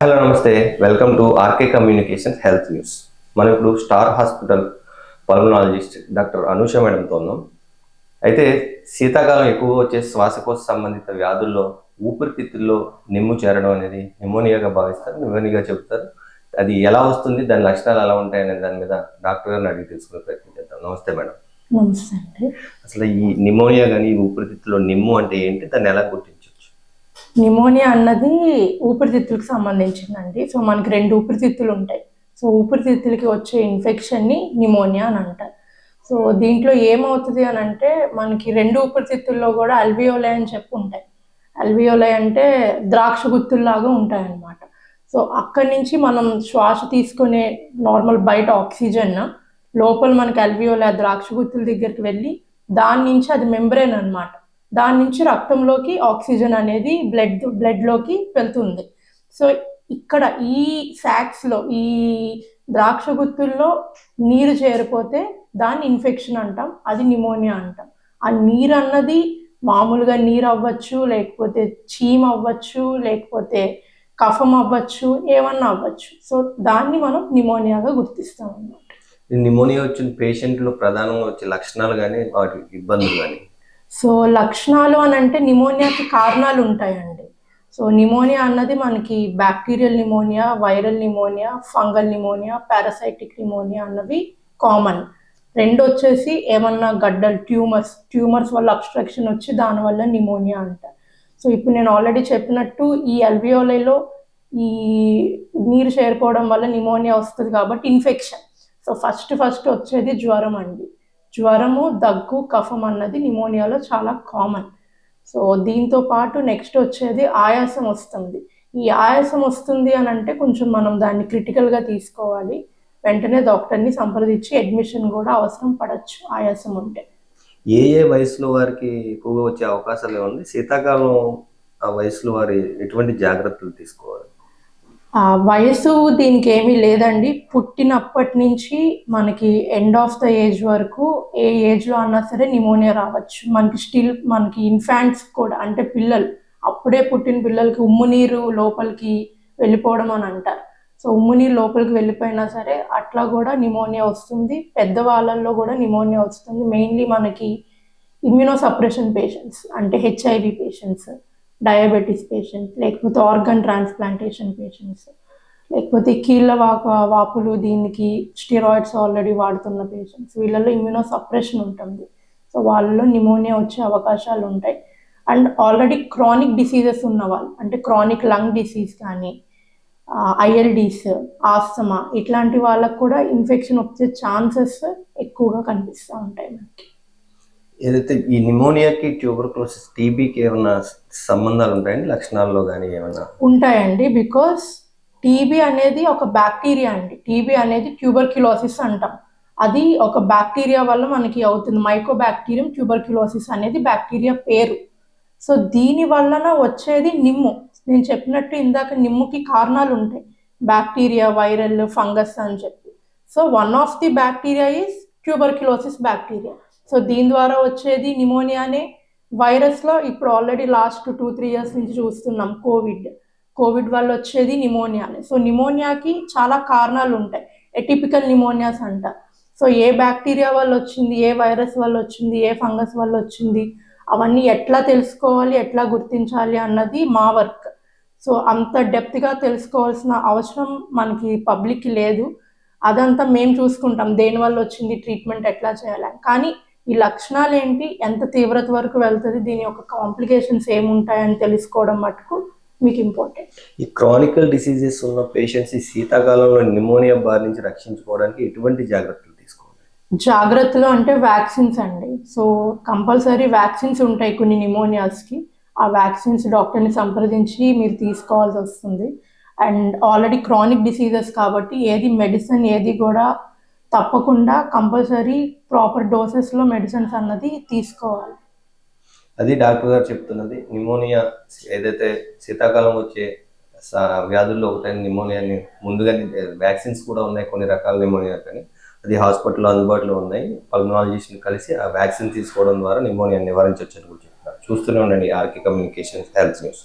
Welcome to RK communication health news. మనం ఇప్పుడు star hospital pulmonologist doctor Anusha మేడంతో ఉన్నాం. అయితే శీతాకాలం ఎక్కువగా వచ్చే శ్వాసకోశ సంబంధిత వ్యాధుల్లో ఊపిరితిత్తుల్లో నిమ్ము చేరడం అనేది నిమోనియాగా భావిస్తారు నిమోనియాగా చెబుతారు. అది ఎలా వస్తుంది దాని లక్షణాలు ఎలా ఉంటాయి అనే దాని మీద డాక్టర్ గారిని అడిగి తెలుసుకునే ప్రయత్నం చేద్దాం. నమస్తే మేడం. నమస్తే అసలు ఈ నిమోనియా కానీ ఈ ఊపిరితిత్తులో నిమ్ము అంటే ఏంటి దాన్ని ఎలా గుర్తించవచ్చు నిమోనియా అన్నది ఊపిరితిత్తులకు సంబంధించిందండి. సో మనకి రెండు ఊపిరితిత్తులు ఉంటాయి. సో ఊపిరితిత్తులకి వచ్చే ఇన్ఫెక్షన్ని నిమోనియా అని అంటారు. సో దీంట్లో ఏమవుతుంది అని అంటే మనకి రెండు ఊపిరితిత్తుల్లో కూడా అల్వియోలై అని చెప్పి ఉంటాయి. అల్వియోలై అంటే ద్రాక్ష గుత్తుల్లాగా ఉంటాయన్నమాట. సో అక్కడి నుంచి మనం శ్వాస తీసుకునే నార్మల్ బయట ఆక్సిజన్ లోపల మనకి అల్వియోలై ద్రాక్ష గుత్తుల దగ్గరికి వెళ్ళి దాని నుంచి అది మెంబ్రేన్ అన్నమాట. దాని నుంచి రక్తంలోకి ఆక్సిజన్ అనేది బ్లడ్ బ్లడ్లోకి వెళ్తుంది. సో ఇక్కడ ఈ సాక్స్లో ఈ ద్రాక్ష గుత్తుల్లో నీరు చేరిపోతే దాన్ని ఇన్ఫెక్షన్ అంటాం అది నిమోనియా అంటాం. ఆ నీరు అన్నది మామూలుగా నీరు అవ్వచ్చు లేకపోతే చీమ్ అవ్వచ్చు లేకపోతే కఫం అవ్వచ్చు ఏమన్నా అవ్వచ్చు. సో దాన్ని మనం నిమోనియాగా గుర్తిస్తాం అన్నమాట. నిమోనియా వచ్చిన పేషెంట్లో ప్రధానంగా వచ్చే లక్షణాలు కానీ వాటి ఇబ్బందులు కానీ సో లక్షణాలు అని అంటే నిమోనియాకి కారణాలు ఉంటాయండి. సో నిమోనియా అన్నది మనకి bacterial pneumonia viral pneumonia fungal pneumonia parasitic pneumonia అన్నవి కామన్. రెండు వచ్చేసి ఏమన్నా గడ్డలు ట్యూమర్స్ ట్యూమర్స్ వల్ల అబ్స్ట్రక్షన్ వచ్చి దానివల్ల నిమోనియా అంటారు సో ఇప్పుడు నేను ఆల్రెడీ చెప్పినట్టు ఈ అల్వియోలైలో ఈ నీరు చేరుకోవడం వల్ల నిమోనియా వస్తుంది కాబట్టి ఇన్ఫెక్షన్. సో ఫస్ట్ ఫస్ట్ వచ్చేది జ్వరం అండి. జ్వరము దగ్గు కఫం అన్నది నిమోనియాలో చాలా కామన్ సో దీంతో పాటు నెక్స్ట్ వచ్చేది ఆయాసం వస్తుంది. ఈ ఆయాసం వస్తుంది అని అంటే కొంచెం మనం దాన్ని క్రిటికల్గా తీసుకోవాలి. వెంటనే డాక్టర్ని సంప్రదించి అడ్మిషన్ కూడా అవసరం పడచ్చు ఆయాసం ఉంటే. ఏ ఏ వయసులో వారికి ఎక్కువగా వచ్చే అవకాశాలు ఏముంది? శీతాకాలం ఆ వయసులో వారి ఎటువంటి జాగ్రత్తలు తీసుకోవాలి? వయసు దీనికి ఏమీ లేదండి. పుట్టినప్పటి నుంచి మనకి ఎండ్ ఆఫ్ ద ఏజ్ వరకు ఏ ఏజ్లో అన్నా సరే నిమోనియా రావచ్చు. మనకి స్టిల్ మనకి ఇన్ఫాంట్స్ కూడా అంటే పిల్లలు అప్పుడే పుట్టిన పిల్లలకి ఉమ్ము నీరు లోపలికి వెళ్ళిపోవడం అని అంటారు. సో ఉమ్ము నీరు లోపలికి వెళ్ళిపోయినా సరే అట్లా కూడా నిమోనియా వస్తుంది. పెద్దవాళ్ళల్లో కూడా నిమోనియా వస్తుంది. మెయిన్లీ మనకి ఇమ్యూనో సప్రెషన్ పేషెంట్స్ అంటే హెచ్ఐవి పేషెంట్స్ డయాబెటీస్ పేషెంట్స్ లేకపోతే ఆర్గన్ ట్రాన్స్ప్లాంటేషన్ పేషెంట్స్ లేకపోతే కీళ్ళ వాక వాపులు దీనికి స్టిరాయిడ్స్ ఆల్రెడీ వాడుతున్న పేషెంట్స్ వీళ్ళలో ఇమ్యూనో సప్రెషన్ ఉంటుంది. సో వాళ్ళలో నిమోనియా వచ్చే అవకాశాలు ఉంటాయి. అండ్ ఆల్రెడీ క్రానిక్ డిసీజెస్ ఉన్న వాళ్ళు అంటే క్రానిక్ లంగ్ డిసీజ్ కానీ ఐఎల్డీస్ ఆస్తమా ఇట్లాంటి వాళ్ళకు కూడా ఇన్ఫెక్షన్ వచ్చే ఛాన్సెస్ ఎక్కువగా కనిపిస్తూ ఉంటాయి మనకి. ఏదైతే ఈ నిమోనియాకి ట్యూబర్క్లోసిస్ టీబీకి ఏమైనా సంబంధాలు ఉంటాయండి? లక్షణాల్లో కానీ ఏమైనా? ఉంటాయండి. బికాస్ టీబీ అనేది ఒక బ్యాక్టీరియా అండి. టీబీ అనేది ట్యూబర్క్యులోసిస్ అంటాం. అది ఒక బ్యాక్టీరియా వల్ల మనకి అవుతుంది. మైకో బ్యాక్టీరియం ట్యూబర్క్యులోసిస్ అనేది బ్యాక్టీరియా పేరు. సో దీని వలన వచ్చేది నిమ్ము. నేను చెప్పినట్టు ఇందాక నిమ్ముకి కారణాలు ఉంటాయి. బ్యాక్టీరియా వైరల్ ఫంగస్ అని చెప్పి. So one of the bacteria is tuberculosis bacteria. So దీని ద్వారా వచ్చేది నిమోనియానే వైరస్లో ఇప్పుడు already last two three years నుంచి చూస్తున్నాం కోవిడ్ కోవిడ్ వల్ల వచ్చేది నిమోనియానే సో నిమోనియాకి చాలా కారణాలు ఉంటాయి. ఎటిపికల్ నిమోనియాస్ అంట. సో ఏ బ్యాక్టీరియా వల్ల వచ్చింది ఏ వైరస్ వల్ల వచ్చింది ఏ ఫంగస్ వల్ల వచ్చింది అవన్నీ ఎట్లా తెలుసుకోవాలి ఎట్లా గుర్తించాలి అన్నది మా వర్క్ సో అంత డెప్త్గా తెలుసుకోవాల్సిన అవసరం మనకి పబ్లిక్కి లేదు. అదంతా మేము చూసుకుంటాం. దేనివల్ల వచ్చింది ట్రీట్మెంట్ ఎట్లా చేయాలి కానీ ఈ లక్షణాలు ఏంటి? ఎంత తీవ్రత వరకు వెళ్తుంది? దీని యొక్క కాంప్లికేషన్స్ ఏముంటాయని తెలుసుకోవడం మటుకు మీకు ఇంపార్టెంట్. ఈ క్రానికల్ డిసీజెస్ ఉన్న పేషెంట్స్ ఈ శీతాకాలంలో నిమోనియా బారి నుంచి రక్షించుకోవడానికి ఎటువంటి జాగ్రత్తలు తీసుకోవాలి? జాగ్రత్తలు అంటే వ్యాక్సిన్స్ అండి. సో కంపల్సరీ వ్యాక్సిన్స్ ఉంటాయి కొన్ని నిమోనియాస్కి ఆ వ్యాక్సిన్స్ డాక్టర్ని సంప్రదించి మీరు తీసుకోవాల్సి వస్తుంది. అండ్ ఆల్రెడీ క్రానిక్ డిసీజెస్ కాబట్టి ఏది మెడిసిన్ ఏది కూడా తప్పకుండా కంపల్సరీ ప్రాపర్ డోసెస్లో మెడిసిన్స్ అన్నది తీసుకోవాలి. అది డాక్టర్ గారు చెప్తున్నది. నిమోనియా ఏదైతే శీతాకాలం వచ్చే వ్యాధుల్లో ఒకటైన నిమోనియాని ముందుగానే వ్యాక్సిన్స్ కూడా ఉన్నాయి కొన్ని రకాల నిమోనియా కానీ అది హాస్పిటల్లో అందుబాటులో ఉన్నాయి. పల్మనాలజిస్ట్ని కలిసి ఆ వ్యాక్సిన్ తీసుకోవడం ద్వారా నిమోనియా నివారించవచ్చు అని కూడా చెప్తున్నారు. చూస్తూనే ఉండండి ఆర్కే కమ్యూనికేషన్ హెల్త్ న్యూస్.